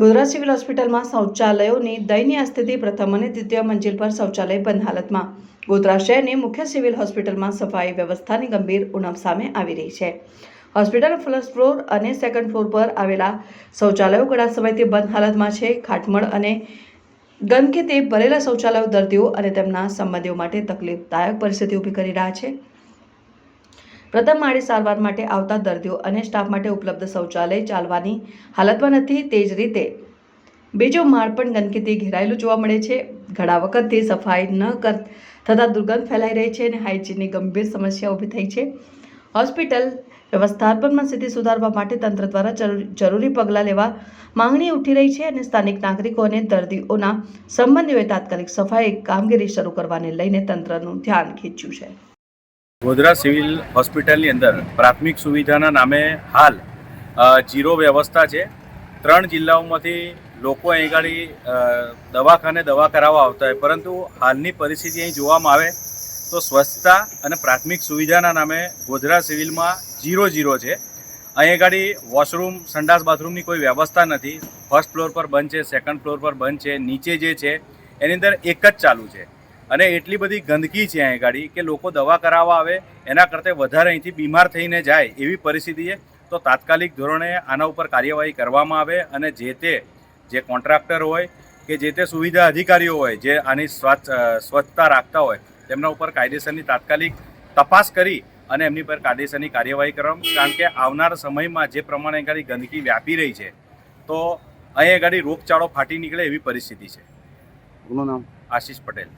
Godhra civil હોસ્પિટલમાં શૌચાલયોની દયનીય સ્થિતિ પ્રથમ અને દ્વિતીય મંજિલ પર શૌચાલય બંધ હાલતમાં. ગોધરા શહેરની મુખ્ય સિવિલ હોસ્પિટલમાં સફાઈ વ્યવસ્થાની ગંભીર ઉણપ સામે આવી રહી છે. હોસ્પિટલ ફર્સ્ટ ફ્લોર અને સેકન્ડ ફ્લોર પર આવેલા શૌચાલયો ઘણા સમયથી બંધ હાલતમાં છે. ખાટમળ અને ગંદકીથી ભરેલા શૌચાલયો દર્દીઓ અને તેમના સંબંધીઓ માટે તકલીફદાયક પરિસ્થિતિ ઊભી કરી રહ્યા છે. પ્રથમ માળે સારવાર માટે આવતા દર્દીઓ અને સ્ટાફ માટે ઉપલબ્ધ શૌચાલય ચાલવાની હાલતમાં નથી. તે જ રીતે બીજો માળ પણ ગંદકીથી ઘેરાયેલું જોવા મળે છે. ઘણા વખતથી સફાઈ ન કર થતાં દુર્ગંધ ફેલાઈ રહી છે અને હાઇજીનની ગંભીર સમસ્યા ઊભી થઈ છે. હોસ્પિટલ વ્યવસ્થાપનમાં સ્થિતિ સુધારવા માટે તંત્ર દ્વારા જરૂ- જરૂરી પગલાં લેવા માંગણી ઉઠી રહી છે અને સ્થાનિક નાગરિકો અને દર્દીઓના સંબંધીઓએ તાત્કાલિક સફાઈ કામગીરી શરૂ કરવાને લઈને તંત્રનું ધ્યાન ખેંચ્યું છે. ગોધરા સિવિલ હોસ્પિટલની અંદર પ્રાથમિક સુવિધાના નામે હાલ જીરો વ્યવસ્થા છે. ત્રણ જિલ્લાઓમાંથી લોકો અહીં ગાડી દવાખાને દવા કરાવવા આવતા હોય. પરંતુ હાલની પરિસ્થિતિ અહીં જોવામાં આવે તો સ્વચ્છતા અને પ્રાથમિક સુવિધાના નામે ગોધરા સિવિલમાં જીરો જીરો છે. અહીં ગાડી વોશરૂમ, સંડાસ બાથરૂમની કોઈ વ્યવસ્થા નથી. ફર્સ્ટ ફ્લોર પર બંધ છે, સેકન્ડ ફ્લોર પર બંધ છે, નીચે જે છે, એની અંદર એક જ ચાલુ છે. અને એટલી બધી ગંદકી છે અહીં ગાડી કે લોકો દવા કરાવવા આવે એના કરતાં વધારે અહીંથી બીમાર થઈને જાય એવી પરિસ્થિતિ છે તો તાત્કાલિક ધોરણે આના ઉપર કાર્યવાહી કરવામાં આવે અને જે તે જે કોન્ટ્રાક્ટર હોય કે જે તે સુવિધા અધિકારીઓ હોય જે આની સ્વચ્છ સ્વચ્છતા રાખતા હોય તેમના ઉપર કાયદેસરની તાત્કાલિક તપાસ કરી અને એમની પર કાયદેસરની કાર્યવાહી કરવામાં કારણ કે આવનાર સમયમાં જે પ્રમાણે ગાડી ગંદકી વ્યાપી રહી છે તો અહીં ગાડી રોગચાળો ફાટી નીકળે એવી પરિસ્થિતિ છે. નામ? આશીષ પટેલ.